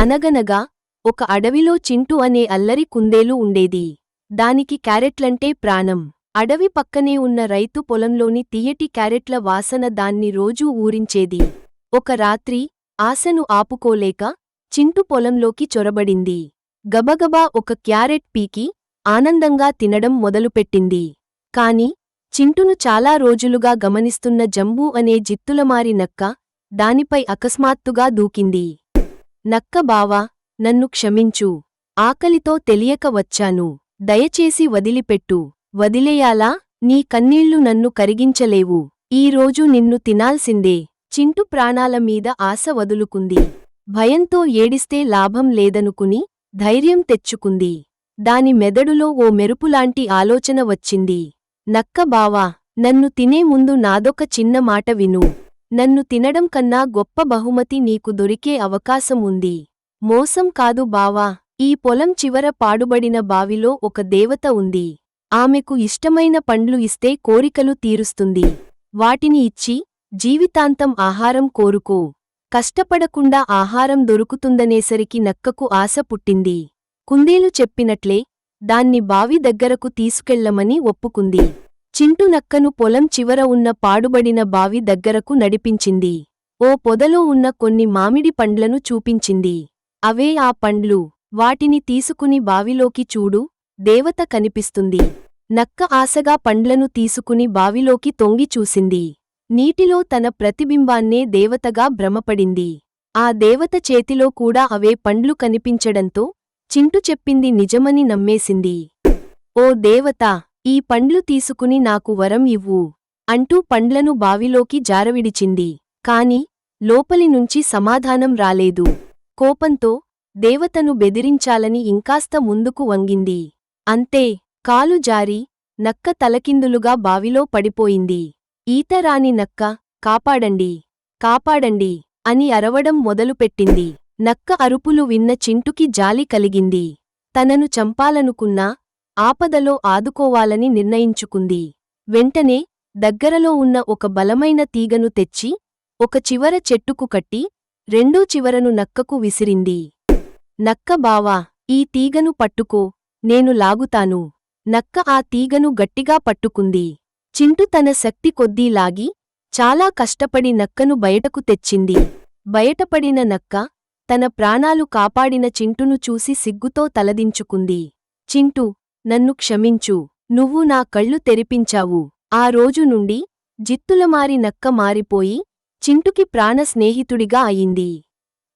అనగనగా ఒక అడవిలో చింటు అనే అల్లరి కుందేలు ఉండేది. దానికి క్యారెట్లంటే ప్రాణం. అడవి పక్కనే ఉన్న రైతు పొలంలోని తియ్యటి క్యారెట్ల వాసన దాన్ని రోజూ ఊరించేది. ఒక రాత్రి ఆశను ఆపుకోలేక చింటు పొలంలోకి చొరబడింది. గబగబా ఒక క్యారెట్ పీకి ఆనందంగా తినడం మొదలుపెట్టింది. కాని చింటును చాలా రోజులుగా గమనిస్తున్న జంబూ అనే జిత్తులమారి నక్క దానిపై అకస్మాత్తుగా దూకింది. నక్కబావా నన్ను క్షమించు. ఆకలితో తెలియక వచ్చాను. దయచేసి వదిలిపెట్టు. వదిలేయాలా? నీ కన్నీళ్ళు నన్ను కరిగించలేవు. ఈరోజు నిన్ను తినాల్సిందే. చింటు ప్రాణాల మీద ఆశ వదులుకుంది. భయంతో ఏడిస్తే లాభం లేదనుకుని ధైర్యం తెచ్చుకుంది. దాని మెదడులో ఓ మెరుపులాంటి ఆలోచన వచ్చింది. నక్క బావా నన్ను తినే ముందు నాదొక చిన్న మాట విను. నన్ను తినడం కన్నా గొప్ప బహుమతి నీకు దొరికే అవకాశం ఉంది మోసం కాదు బావా ఈ పొలం చివర పాడుబడిన బావిలో ఒక దేవత ఉంది. ఆమెకు ఇష్టమైన పండ్లు ఇస్తే కోరికలు తీరుస్తుంది. వాటిని ఇచ్చి జీవితాంతం ఆహారం కోరుకో. కష్టపడకుండా ఆహారం దొరుకుతుందనేసరికి నక్కకు ఆశ పుట్టింది. కుందేలు చెప్పినట్లే దాన్ని బావి దగ్గరకు తీసుకెళ్ళమని ఒప్పుకుంది. చింటు నక్కను పొలం చివర ఉన్న పాడుబడిన బావి దగ్గరకు నడిపించింది. ఓ పొదలో ఉన్న కొన్ని మామిడి పండ్లను చూపించింది. అవే ఆ పండ్లు. వాటిని తీసుకుని బావిలోకి చూడు దేవత కనిపిస్తుంది. నక్క ఆశగా పండ్లను తీసుకుని బావిలోకి తొంగి చూసింది. నీటిలో తన ప్రతిబింబాన్నే దేవతగా భ్రమపడింది. ఆ దేవత చేతిలో కూడా అవే పండ్లు కనిపించడంతో చింటు చెప్పింది నిజమని నమ్మేసింది. ఓ దేవత! ఈ పండ్లు తీసుకుని నాకు వరం ఇవ్వు అంటూ పండ్లను బావిలోకి జారవిడిచింది. కాని లోపలి నుంచి సమాధానం రాలేదు. కోపంతో దేవతను బెదిరించాలని ఇంకాస్త ముందుకు వంగింది. అంతే కాలు జారి నక్క తలకిందులుగా బావిలో పడిపోయింది. ఈతరాని నక్క కాపాడండి కాపాడండి అని అరవడం మొదలుపెట్టింది. నక్క అరుపులు విన్న చింటుకి జాలి కలిగింది. తనను చంపాలనుకున్నా ఆపదలో ఆదుకోవాలని నిర్ణయించుకుంది. వెంటనే దగ్గరలో ఉన్న ఒక బలమైన తీగను తెచ్చి ఒక చివర చెట్టుకు కట్టి రెండో చివరను నక్కకు విసిరింది. నక్క బావా ఈ తీగను పట్టుకో నేను లాగుతాను. నక్క ఆ తీగను గట్టిగా పట్టుకుంది. చింటు తన శక్తి కొద్దీ లాగి చాలా కష్టపడి నక్కను బయటకు తెచ్చింది. బయటపడిన నక్క తన ప్రాణాలు కాపాడిన చింటును చూసి సిగ్గుతో తలదించుకుంది. చింటూ నన్ను క్షమించు. నువ్వు నా కళ్ళు తెరిపించావు. ఆ రోజు నుండి జిత్తులమారి నక్క మారిపోయి చింటుకి ప్రాణ స్నేహితుడిగా అయింది.